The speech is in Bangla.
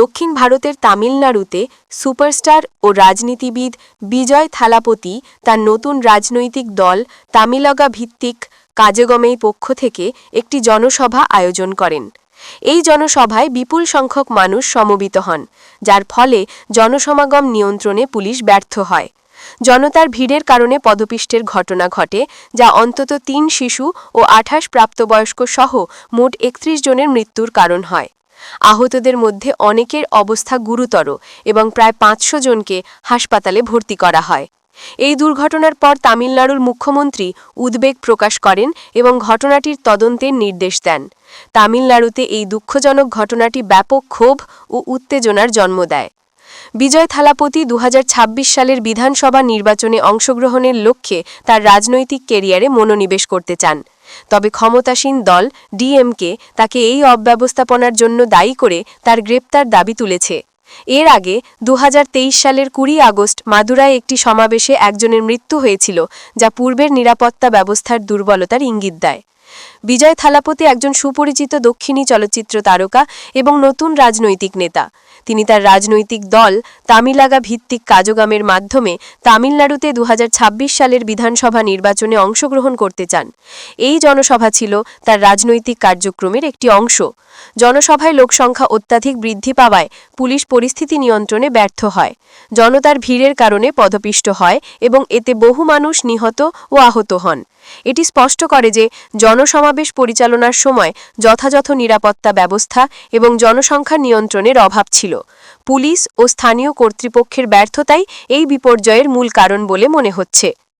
দক্ষিণ ভারতের তামিলনাড়ুতে সুপারস্টার ও রাজনীতিবিদ বিজয় থালাপতি তার নতুন রাজনৈতিক দল তামিলগা ভিত্তিক কাজগমেই পক্ষ থেকে একটি জনসভা আয়োজন করেন। এই জনসভায় বিপুল সংখ্যক মানুষ সমবেত হন, যার ফলে জনসমাগম নিয়ন্ত্রণে পুলিশ ব্যর্থ হয়। জনতার ভিড়ের কারণে পদপিষ্টের ঘটনা ঘটে, যা অন্তত তিন শিশু ও আঠাশ প্রাপ্তবয়স্ক সহ মোট একত্রিশ জনের মৃত্যুর কারণ হয়। আহতদের মধ্যে অনেকের অবস্থা গুরুতর এবং প্রায় পাঁচশো জনকে হাসপাতালে ভর্তি করা হয়। এই দুর্ঘটনার পর তামিলনাড়ুর মুখ্যমন্ত্রী উদ্বেগ প্রকাশ করেন এবং ঘটনাটির তদন্তের নির্দেশ দেন। তামিলনাড়ুতে এই দুঃখজনক ঘটনাটি ব্যাপক ক্ষোভ ও উত্তেজনার জন্ম দেয়। বিজয় থালাপতি দু হাজার ছাব্বিশ সালের বিধানসভা নির্বাচনে অংশগ্রহণের লক্ষ্যে তার রাজনৈতিক কেরিয়ারে মনোনিবেশ করতে চান। তবে ক্ষমতাসীন দল ডিএমকে তাকে এই অব্যবস্থাপনার জন্য দায়ী করে তার গ্রেপ্তার দাবি তুলেছে। এর আগে দু হাজার তেইশ সালের কুড়ি আগস্ট মাদুরায় একটি সমাবেশে একজনের মৃত্যু হয়েছিল, যা পূর্বের নিরাপত্তা ব্যবস্থার দুর্বলতার ইঙ্গিত দেয়। বিজয় থালাপতি একজন সুপরিচিত দক্ষিণী চলচ্চিত্র তারকা এবং নতুন রাজনৈতিক নেতা। তিনি তার রাজনৈতিক দল তামিলাগা ভিত্তিক কাজগামের মাধ্যমে তামিলনাড়ুতে দু সালের বিধানসভা নির্বাচনে অংশগ্রহণ করতে চান। এই জনসভা ছিল তার রাজনৈতিক কার্যক্রমের একটি অংশ। জনসভায় লোকসংখ্যা অত্যাধিক বৃদ্ধি পাওয়ায় পুলিশ পরিস্থিতি নিয়ন্ত্রণে ব্যর্থ হয়। জনতার ভিড়ের কারণে পদপিষ্ট হয় এবং এতে বহু মানুষ নিহত ও আহত হন। এটি স্পষ্ট করে যে জনসমাবেশ পরিচালনার সময় যথাযথ নিরাপত্তা ব্যবস্থা এবং জনসংখ্যা নিয়ন্ত্রণের অভাব ছিল। পুলিশ ও স্থানীয় কর্তৃপক্ষের ব্যর্থতাই এই বিপর্যয়ের মূল কারণ বলে মনে হচ্ছে।